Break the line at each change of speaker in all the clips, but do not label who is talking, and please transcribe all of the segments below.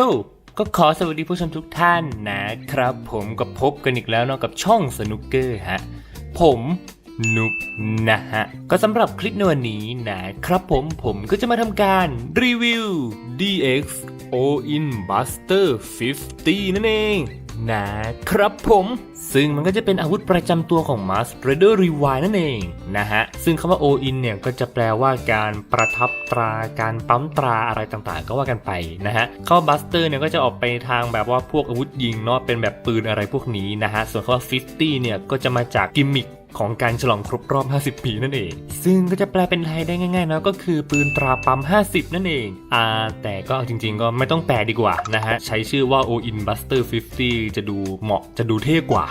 โยก็ขอสวัสดีผู้ชมทุกท่านนะครับ ผมก็พบกันอีกแล้วเนาะกับช่องสนุกเกอร์ฮะ ผมนุกนะฮะ ก็สำหรับคลิปในวันนี้นะครับผมผมก็จะมาทำการรีวิว DX All In Buster 50 นั่นเอง นะครับผม ซึ่งมันก็จะเป็นอาวุธประจำตัวของ Mask Raider Rewind นั่นเองนะฮะ ซึ่งคำว่า All In เนี่ยก็จะแปลว่าการประทับตราการปั๊มตราอะไรต่างๆ ก็ว่ากันไปนะฮะคำว่า Buster เนี่ยก็จะออกไปทางแบบว่าพวกอาวุธยิงเนาะเป็นแบบปืนอะไรพวกนี้นะฮะ ส่วนคำว่า 50 เนี่ยก็จะมาจากกิมมิค ของการฉลองครบรอบ 50 ปีนั่นเอง ซึ่งก็จะแปลเป็นไทยได้ง่ายๆนะก็คือปืนตราปั๊ม 50 นั่นเอง อ่า แต่ก็จริงๆก็ไม่ต้องแปลดีกว่านะฮะ ใช้ชื่อว่า o in Buster 50 จะดูเหมาะจะดูเท่กว่า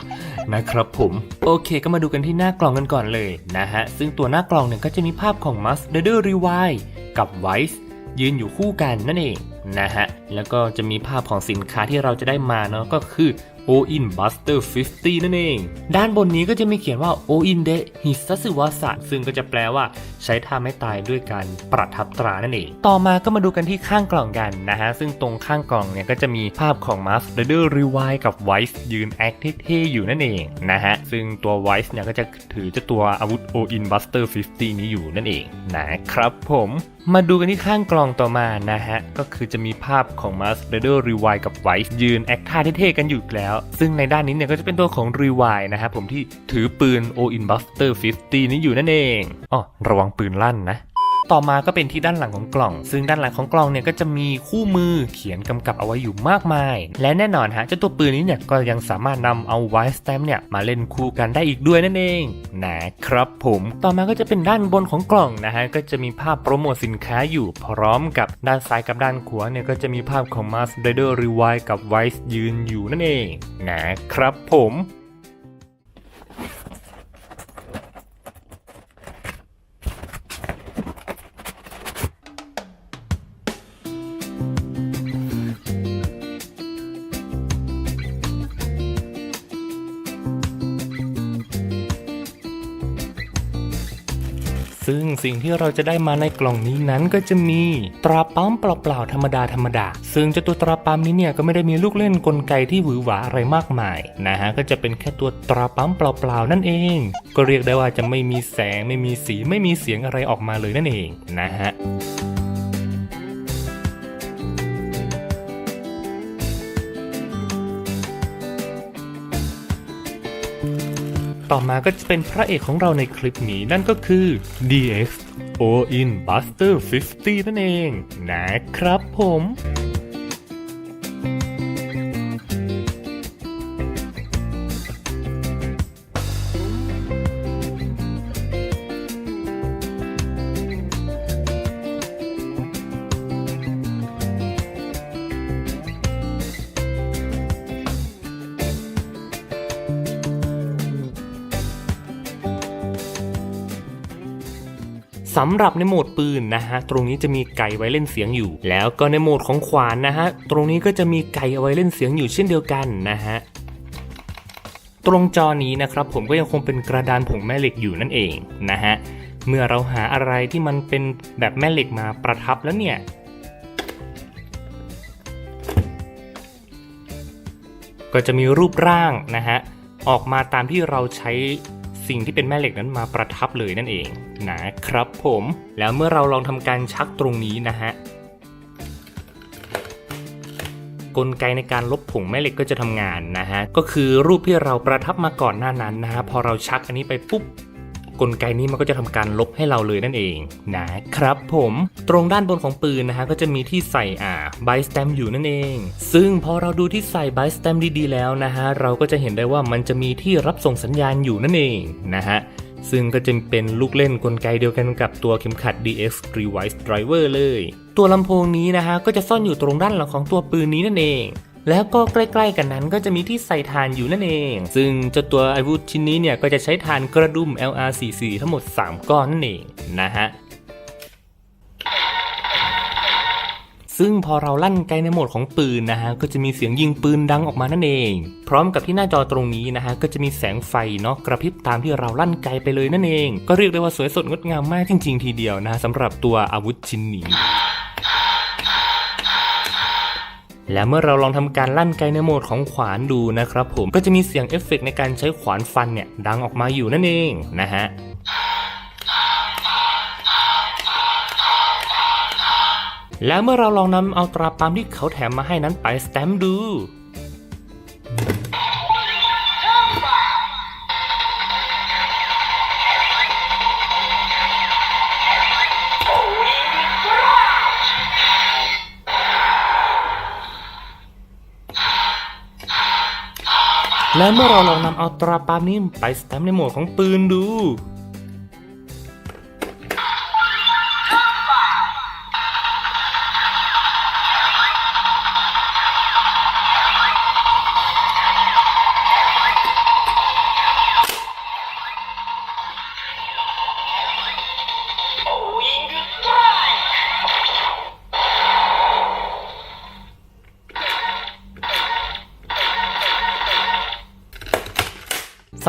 นะครับผม โอเคก็มาดูกันที่หน้ากล่องกันก่อนเลยนะฮะ ซึ่งตัวหน้ากล่องเนี่ยก็จะมีภาพของ m u s t r a d e r Rewind กับ Vice ยืนอยู่คู่กันนั่นเองนะฮะ แล้วก็จะมีภาพของสินค้าที่เราจะได้มาเนาะก็คือ o in Buster 50 นั่นเอง ด้านบนนี้ก็จะมีเขียนว่า o in de Hisatsubasa ซึ่งก็จะแปลว่าใช้ท่าไม่ตายด้วยการประทับตรานั่นเอง ต่อมาก็มาดูกันที่ข้างกล่องกันนะฮะ ซึ่งตรงข้างกล่องเนี่ยก็จะมีภาพของ Mask Rider r e w i กับ Vice ยืนแอคเท่ๆอยู่นั่นเองนะฮะ ซึ่งตัว Vice เนี่ยก็จะถือเจ้าตัวอาวุธ o in Buster 50 นี้อยู่นั่นเองนะครับผม มาดูกันที่ข้างกลองต่อมานะฮะ ก็คือจะมีภาพของ Mask Rider Rewind กับ Vice ยืนแอคท่าเท่ๆกันอยู่แล้ว ซึ่งในด้านนี้เนี่ยก็จะเป็นตัวของ Rewind นะครับผมที่ถือปืน o in Buster 50 นี้อยู่นั่นเองอ๋อระวังปืนลั่นนะ ต่อมาก็เป็นที่ด้านหลังของกล่อง ซึ่งด้านหลังของกล่องเนี่ยก็จะมีคู่มือเขียนกำกับเอาไว้อยู่มากมาย และแน่นอนฮะเจ้าตัวปืนนี้เนี่ยก็ยังสามารถนำเอาไวสแตมเนี่ยมาเล่นคู่กันได้อีกด้วยนั่นเองนะครับผมต่อมาก็จะเป็นด้านบนของกล่องนะฮะก็จะมีภาพโปรโมทสินค้าอยู่พร้อมกับด้านซ้ายกับด้านขวาเนี่ยก็จะมีภาพของ Mars Rider Rewind กับ Vice ยืนอยู่นั่นเองนะครับผม ซึ่งสิ่งที่เราจะได้มาในกล่องนี้นั้นก็จะมีตราปั๊มเปล่าๆธรรมดาธรรมดา ซึ่งเจ้าตัวตราปั๊มนี้เนี่ยก็ไม่ได้มีลูกเล่นกลไกที่หวือหวาอะไรมากมายนะฮะก็จะเป็นแค่ตัวตราปั๊มเปล่าๆนั่นเอง ก็เรียกได้ว่าจะไม่มีแสงไม่มีสีไม่มีเสียงอะไรออกมาเลยนั่นเองนะฮะ ต่อมาก็จะเป็นพระเอกของเราในคลิปนี้นั่นก็คือ DX O in Buster 50 นั่นเองนะครับผม สำหรับในโหมดปืนนะฮะตรงนี้จะมีไก่ไว้เล่นเสียงอยู่ แล้วก็ในโหมดของขวานนะฮะตรงนี้ก็จะมีไก่เอาไว้เล่นเสียงอยู่เช่นเดียวกันนะฮะตรงจอนี้นะครับผมก็ยังคงเป็นกระดานผงแม่เหล็กอยู่นั่นเองนะฮะเมื่อเราหาอะไรที่มันเป็นแบบแม่เหล็กมาประทับแล้วเนี่ยก็จะมีรูปร่างนะฮะออกมาตามที่เราใช้ สิ่งที่เป็นแม่เหล็กนั้นมาประทับเลยนั่นเองนะครับผมแล้วเมื่อเราลองทำการชักตรงนี้นะฮะกลไกในการลบผงแม่เหล็กก็จะทำงานนะฮะ ก็คือรูปที่เราประทับมาก่อนหน้านั้นนะฮะ พอเราชักอันนี้ไปปุ๊บ กลไกนี้มันก็จะทำการลบให้เราเลยนั่นเองนะครับผมตรงด้านบนของปืนนะฮะก็จะมีที่ใส่อ่าไบสแตมอยู่นั่นเอง ซึ่งพอเราดูที่ใส่ไบสแตมดีๆแล้วนะฮะเราก็จะเห็นได้ว่ามันจะมีที่รับส่งสัญญาณอยู่นั่นเองนะฮะซึ่งก็จะเป็นลูกเล่นกลไกเดียวกันกับตัวเข็มขัด DX Rewind Driver เลย ตัวลำโพงนี้นะฮะก็จะซ่อนอยู่ตรงด้านหลังของตัวปืนนี้นั่นเอง แล้วก็ใกล้ๆกันนั้นก็จะมีที่ใส่ถ่านอยู่นั่นเอง ซึ่งเจ้าตัวอาวุธชิ้นนี้เนี่ยก็จะใช้ถ่านกระดุม LR44 ทั้งหมด 3 ก้อนนั่นเองนะฮะซึ่งพอเราลั่นไกลในโหมดของปืนนะฮะก็จะมีเสียงยิงปืนดังออกมานั่นเอง พร้อมกับที่หน้าจอตรงนี้นะฮะก็จะมีแสงไฟเนาะกระพริบตามที่เราลั่นไกลไปเลยนั่นเอง ก็เรียกได้ว่าสวยสดงดงามมากจริงๆ ทีเดียวนะฮะสำหรับตัวอาวุธชิ้นนี้ และเมื่อเราลองทำการลั่นไกในโหมดของขวานดูนะครับผมก็จะมีเสียงเอฟเฟกต์ในการใช้ขวานฟันเนี่ยดังออกมาอยู่นั่นเองนะฮะแล้วเมื่อเราลองนำเอาตราปามที่เขาแถมมาให้นั้นไปสแตมป์ดู และเมื่อเราลองนำเอาตราปั๊มนี้ไปสแตมป์ในหมดของปืนดู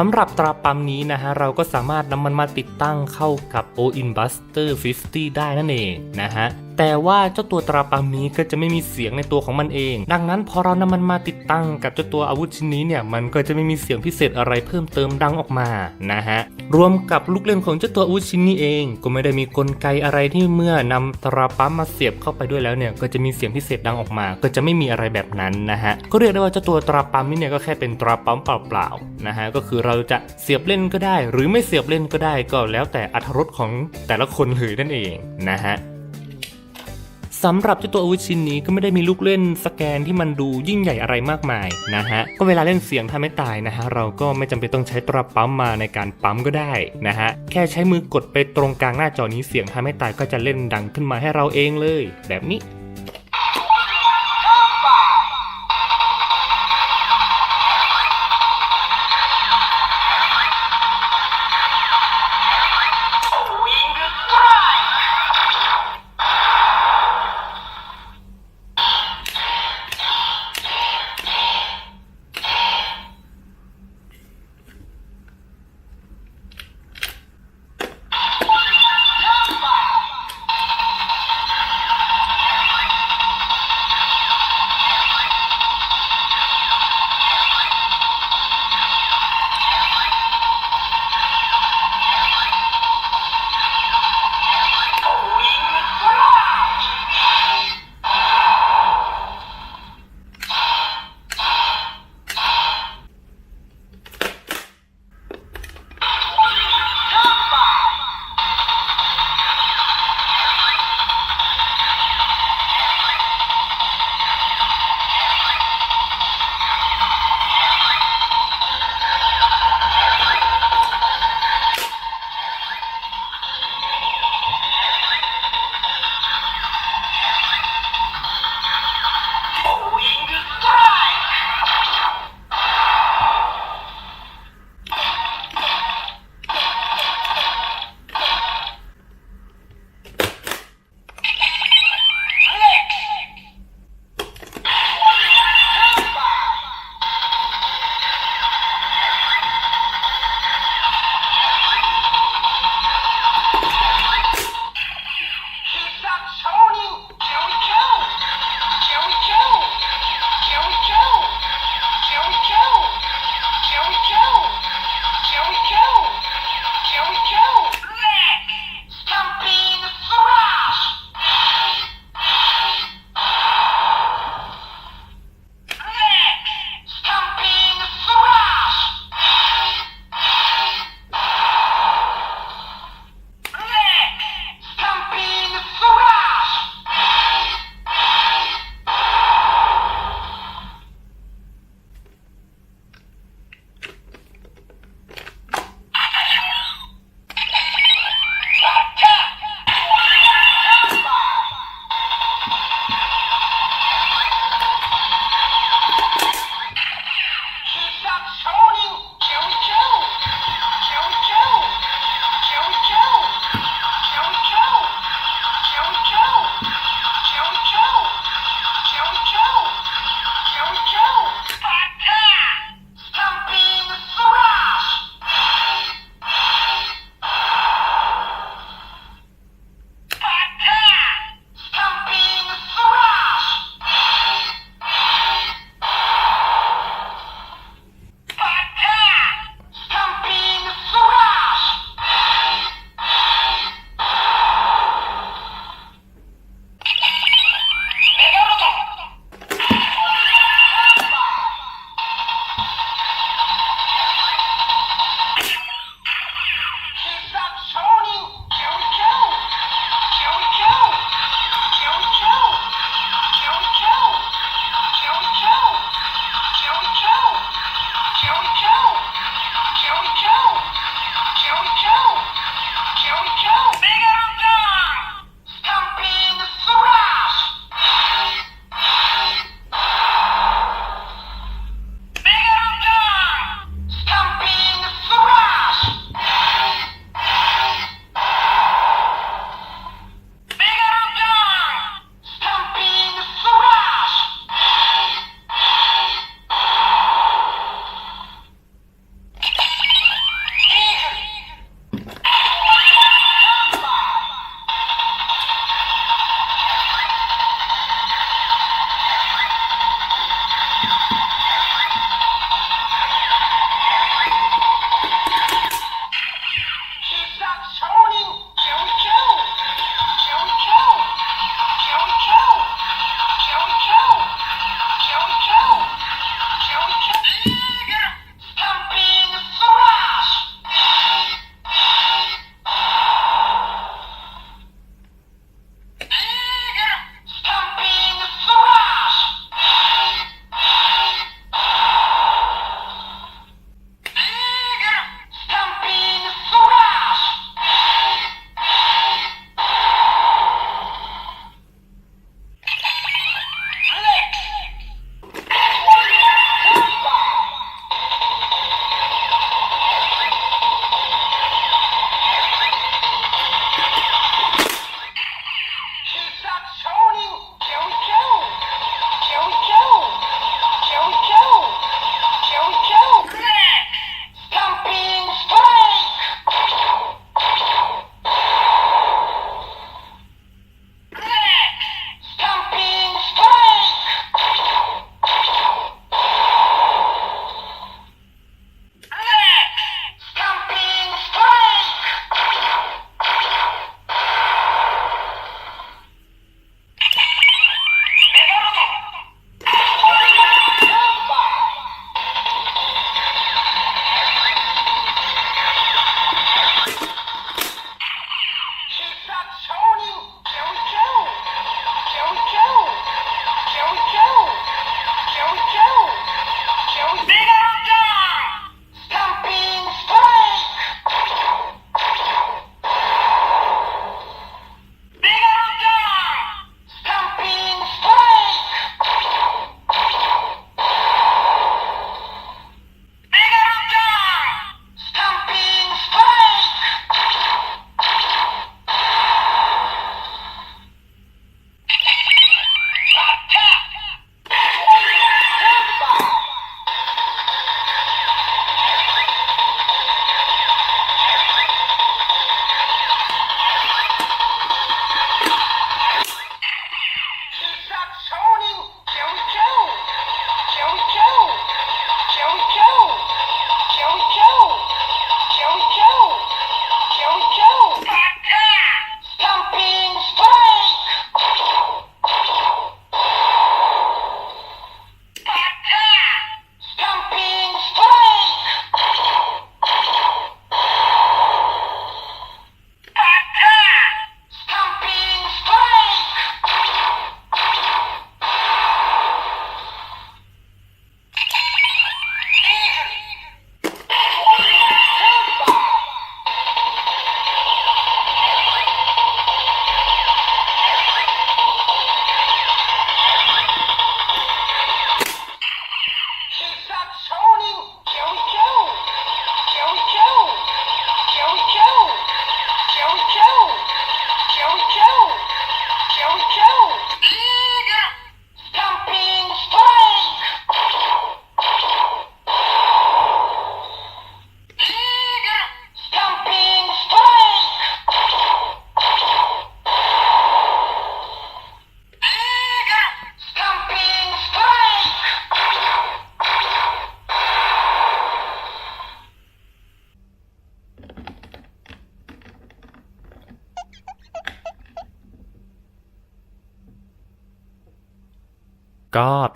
สำหรับตราปั๊มนี้นะฮะเราก็สามารถนำมันมาติดตั้งเข้ากับ o i n Buster 50 ได้นั่นเองนะฮะ แต่ว่าเจ้าตัวตราปั๊มนี้ก็จะไม่มีเสียงในตัวของมันเอง ดังนั้นพอเรานำมันมาติดตั้งกับเจ้าตัวอาวุธชิ้นนี้เนี่ยมันก็จะไม่มีเสียงพิเศษอะไรเพิ่มเติมดังออกมานะฮะรวมกับลูกเล่นของเจ้าตัวอาวุธชิ้นนี้เอง ก็ไม่ได้มีกลไกอะไรที่เมื่อนำตราปั๊มมาเสียบเข้าไปด้วยแล้วเนี่ยก็จะมีเสียงพิเศษดังออกมา ก็จะไม่มีอะไรแบบนั้นนะฮะก็เรียกได้ว่าเจ้าตัวตราปั๊มนี่เนี่ยก็แค่เป็นตราปั๊มเปล่าๆนะฮะก็คือเราจะเสียบเล่นก็ได้ หรือไม่เสียบเล่นก็ได้ก็แล้วแต่อรรถรสของแต่ละคนเลยนั่นเองนะฮะ สำหรับเจ้าตัวอาวุธชิ้นนี้ก็ไม่ได้มีลูกเล่นสแกนที่มันดูยิ่งใหญ่อะไรมากมายนะฮะ ก็เวลาเล่นเสียงถ้าไม่ตายนะฮะ เราก็ไม่จำเป็นต้องใช้ตราปั๊มมาในการปั๊มก็ได้นะฮะ แค่ใช้มือกดไปตรงกลางหน้าจอนี้เสียงถ้าไม่ตายก็จะเล่นดังขึ้นมาให้เราเองเลย แบบนี้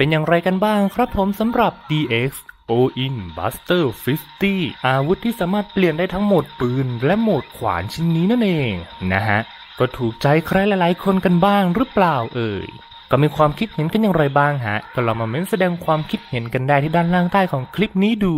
เป็นอย่างไรกันบ้างครับผมสำหรับ DX O-In Buster 50 อาวุธที่สามารถเปลี่ยนได้ทั้งโหมดปืน และโหมดขวานชิ้นนี้นั่นเองนะฮะ ก็ถูกใจใครหลายๆ คนกันบ้างหรือเปล่าเอ่ยก็มีความคิดเห็นกันอย่างไรบ้างฮะ ก็ลองมาเม้นแสดงความคิดเห็นกันได้ที่ด้านล่างใต้ของคลิปนี้ดู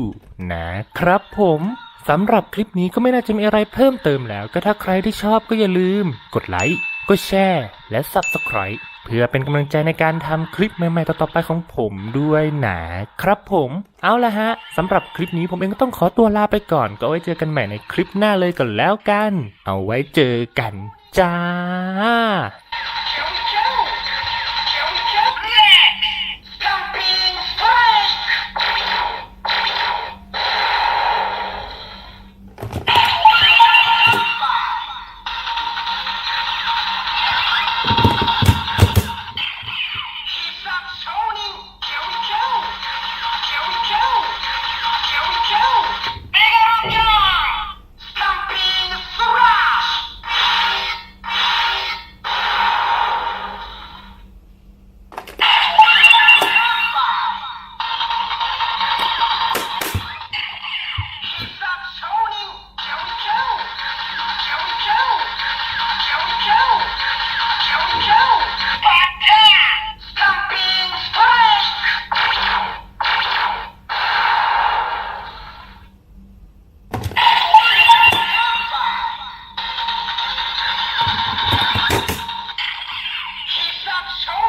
นะครับผมสำหรับคลิปนี้ก็ไม่น่าจะมีอะไรเพิ่มเติมแล้ว ก็ถ้าใครที่ชอบก็อย่าลืม กดไลค์ กดแชร์และ Subscribe เพื่อเป็นกำลังใจในการทำคลิปใหม่ๆต่อๆไปของผมด้วยนะครับผมเอาละฮะสำหรับคลิปนี้ผมเองก็ต้องขอตัวลาไปก่อน ก็ไว้เจอกันใหม่ในคลิปหน้าเลยก่อนแล้วกัน เอาไว้เจอกันจ้า stop showing.